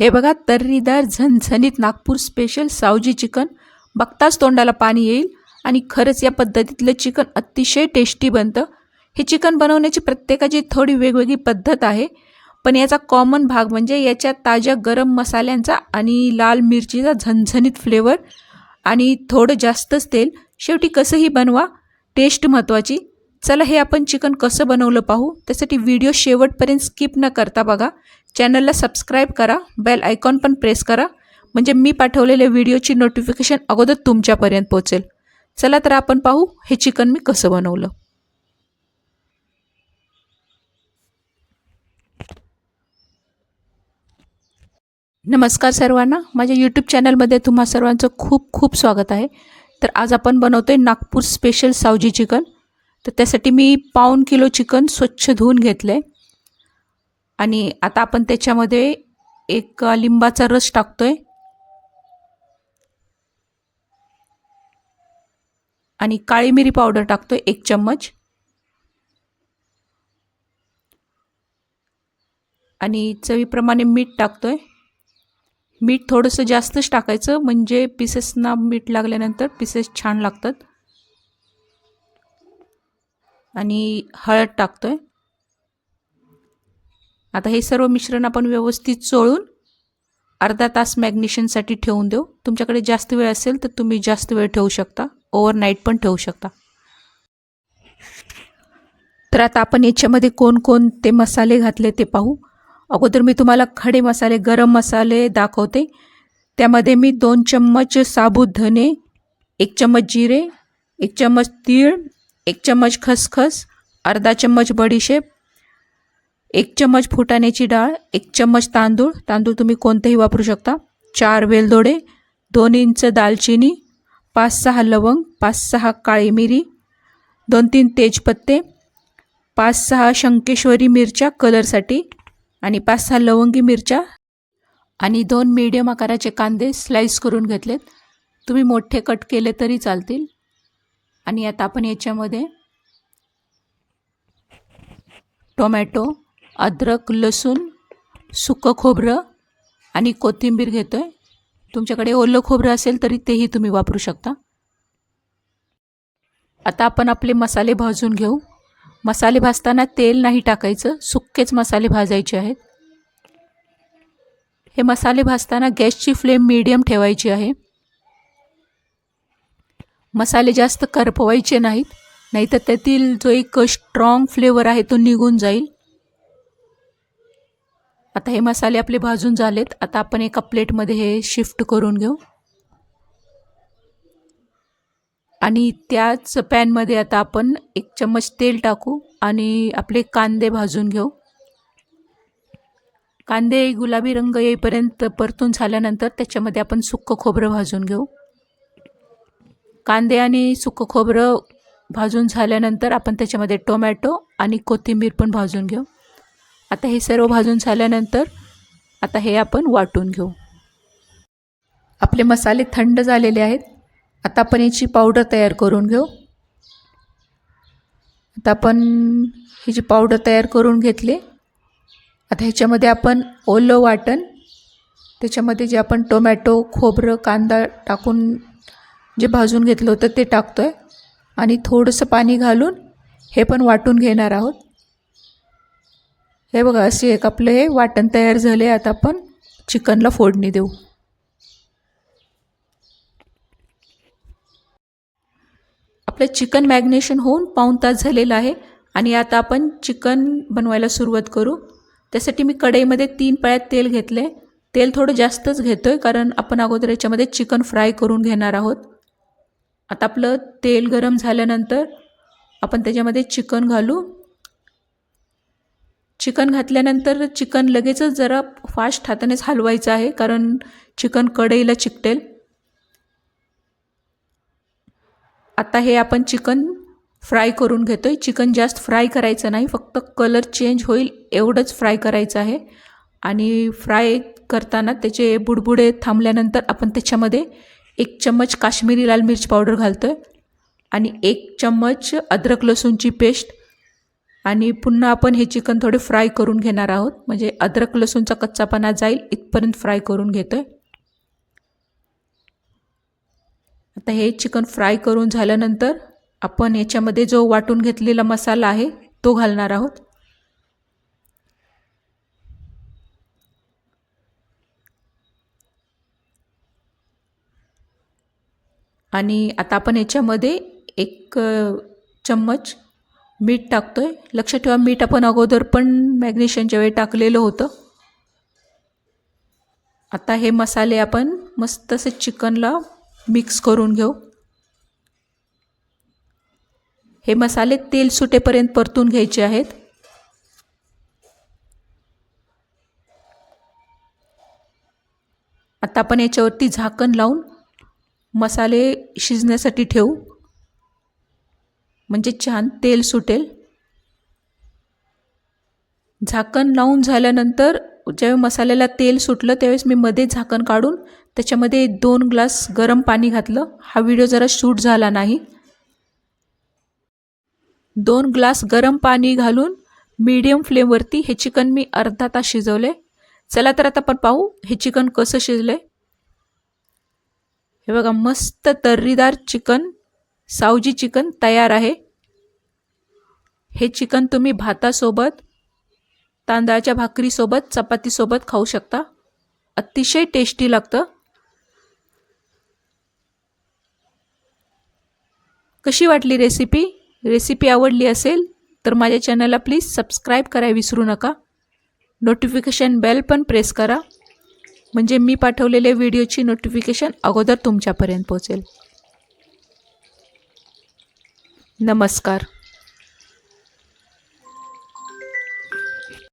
हे बघा तर्रीदार झणझणीत नागपूर स्पेशल सावजी चिकन बघताच तोंडाला पाणी येईल आणि खरंच या पद्धतीतलं चिकन अतिशय टेस्टी बनतं. हे चिकन बनवण्याची प्रत्येकाची थोडी वेगवेगळी पद्धत आहे पण याचा कॉमन भाग म्हणजे याच्या ताज्या गरम मसाल्यांचा आणि लाल मिरचीचा झणझणीत फ्लेवर आणि थोडं जास्तच तेल. शेवटी कसंही बनवा टेस्ट महत्त्वाची चला हे आपण चिकन कसं बनवलं पाहू. त्यासाठी व्हिडिओ शेवटपर्यंत स्किप न करता बघा. चॅनलला सबस्क्राईब करा. बेल आयकॉन पण प्रेस करा. म्हणजे मी पाठवलेल्या व्हिडिओची नोटिफिकेशन अगोदर तुमच्यापर्यंत पोचेल चला तर आपण पाहू हे चिकन मी कसं बनवलं. नमस्कार सर्वांना. माझ्या यूट्यूब चॅनलमध्ये तुम्हा सर्वांचं खूप खूप स्वागत आहे. तर आज आपण बनवतो आहे नागपूर स्पेशल सावजी चिकन. तर त्यासाठी मी पाऊण किलो चिकन स्वच्छ धुवून घेतलं आहे आणि आता आपण त्याच्यामध्ये एक लिंबाचा रस टाकतो आहे आणि काळी मिरी पावडर टाकतो आहे एक चम्मच. आणि चवीप्रमाणे मीठ टाकतो आहे मीठ थोडंसं जास्तच टाकायचं म्हणजे पीसेसना मीठ लागल्यानंतर पीसेस छान लागतात. आणि हळद टाकतो आहे आता हे सर्व मिश्रण आपण व्यवस्थित चोळून अर्धा तास मॅग्नेशनसाठी ठेवून देऊ. तुमच्याकडे जास्त वेळ असेल तर तुम्ही जास्त वेळ ठेवू शकता. ओव्हरनाईट पण ठेवू शकता. तर आता आपण याच्यामध्ये कोणकोणते मसाले घातले ते पाहू. अगोदर मी तुम्हाला खडे मसाले गरम मसाले दाखवते. त्यामध्ये मी दोन चम्मच साबूत धने एक चम्मच जिरे एक चम्मच तीळ एक चम्मच खसखस अर्धा चम्मच बडीशेप एक चम्मच फुटाण्याची डाळ एक चम्मच तांदूळ. तांदूळ तुम्ही कोणतेही वापरू शकता. चार वेलदोडे दोन इंच दालचिनी पाच सहा लवंग पाच सहा काळी मिरी दोन तीन तेजपत्ते पाच सहा शंकेश्वरी मिरच्या कलरसाठी आणि पाच सहा लवंगी मिरच्या आणि दोन मीडियम आकाराचे कांदे स्लाईस करून घेतलेत. तुम्ही मोठे कट केले तरी चालतील. आणि आता आपण याच्यामध्ये टोमॅटो अद्रक लसूण सुकं खोबरं आणि कोथिंबीर घेतो आहे तुमच्याकडे ओलं खोबरं असेल तरी तेही तुम्ही वापरू शकता. आता आपण आपले मसाले भाजून घेऊ. मसाले भाजताना तेल नाही टाकायचं सुक्केच मसाले भाजायचे आहेत. हे मसाले भाजताना गॅसची फ्लेम मीडियम ठेवायची आहे. मसाले जास्त करपवायचे नाहीत नाहीतर त्यातील जो एक स्ट्रॉंग फ्लेवर आहे तो निघून जाईल. आता हे मसाले आपले भाजून झालेत. आता आपण एका प्लेटमध्ये हे शिफ्ट करून घेऊ. आणि त्याच पॅनमध्ये आता आपण एक चम्मच तेल टाकू आणि आपले कांदे भाजून घेऊ. कांदे गुलाबी रंग येईपर्यंत परतून झाल्यानंतर त्याच्यामध्ये आपण सुक्कं खोबरं भाजून घेऊ. कांदे आणि सुकं खोबरं भाजून झाल्यानंतर आपण त्याच्यामध्ये टोमॅटो आणि कोथिंबीर पण भाजून घेऊ. आता हे सर्व भाजून झाल्यानंतर आता हे आपण वाटून घेऊ. आपले मसाले थंड झालेले आहेत. आता आपण याची पावडर तयार करून घेऊ. आता आपण ही जी पावडर तयार करून घेतली आता ह्याच्यामध्ये आपण ओलं वाटण त्याच्यामध्ये जे आपण टोमॅटो खोबरं कांदा टाकून जे भाजून घेतलं होतं ते टाकतो आहे आणि थोडंसं पाणी घालून हे पण वाटून घेणार आहोत. हे बघा असे एक आपलं हे वाटण तयार झाले आता आपण चिकनला फोडणी देऊ. आपलं चिकन मॅग्नेशन होऊन पाऊण तास झालेलं आहे आणि आता आपण चिकन बनवायला सुरुवात करू. त्यासाठी मी कढईमध्ये तीन पळ्यात तेल घेतले तेल थोडं जास्तच घेतो आहे कारण आपण अगोदर याच्यामध्ये चिकन फ्राय करून घेणार आहोत. आता आपलं तेल गरम झाल्यानंतर आपण त्याच्यामध्ये चिकन घालू. चिकन घातल्यानंतर चिकन लगेचच जरा फास्ट हातानेच हलवायचं आहे कारण चिकन कढईला चिकटेल. आता हे आपण चिकन फ्राय करून घेतो आहे चिकन जास्त फ्राय करायचं नाही फक्त कलर चेंज होईल एवढंच फ्राय करायचं आहे. आणि फ्राय करताना त्याचे बुडबुडे थांबल्यानंतर आपण त्याच्यामध्ये एक चम्मच काश्मीरी लाल मिरची पावडर घालतो आहे आणि एक चम्मच अद्रक लसूणची पेस्ट. आणि पुन्हा आपण हे चिकन थोडे फ्राय करून घेणार आहोत. म्हणजे अद्रक लसूणचा कच्चापणा जाईल इथपर्यंत फ्राय करून घेतो आहे आता हे चिकन फ्राय करून झाल्यानंतर आपण याच्यामध्ये जो वाटून घेतलेला मसाला आहे तो घालणार आहोत. आणि आता आपण याच्यामध्ये एक चम्मच मीठ टाकतो आहे लक्षात ठेवा मीठ आपण अगोदर पण मॅग्नेशियनच्या वेळी टाकलेलं होतं. आता हे मसाले आपण मस्त असे चिकनला मिक्स करून घेऊ. हे मसाले तेल सुटेपर्यंत परतून घ्यायचे आहेत. आता आपण याच्यावरती झाकण लावून मसाले शिजण्यासाठी ठेवू. म्हणजे छान तेल सुटेल. झाकण लावून झाल्यानंतर ज्यावेळी मसाल्याला तेल सुटलं त्यावेळेस मी मध्ये झाकण काढून त्याच्यामध्ये दोन ग्लास गरम पाणी घातलं. हा व्हिडिओ जरा शूट झाला नाही. दोन ग्लास गरम पाणी घालून मीडियम फ्लेमवरती हे चिकन मी अर्धा तास शिजवले. चला तर आता आपण पाहू हे चिकन कसं शिजलं हे बघा मस्त तर्रीदार चिकन सावजी चिकन तयार आहे. हे चिकन तुम्ही भातासोबत तांदळाच्या भाकरीसोबत चपातीसोबत खाऊ शकता. अतिशय टेस्टी लागतं. कशी वाटली रेसिपी रेसिपी आवडली असेल तर माझ्या चॅनलला प्लीज सबस्क्राईब करायला विसरू नका. नोटिफिकेशन बेल पण प्रेस करा. म्हणजे मी पाठवलेल्या व्हिडिओची नोटिफिकेशन अगोदर तुमच्यापर्यंत पोहोचेल. नमस्कार.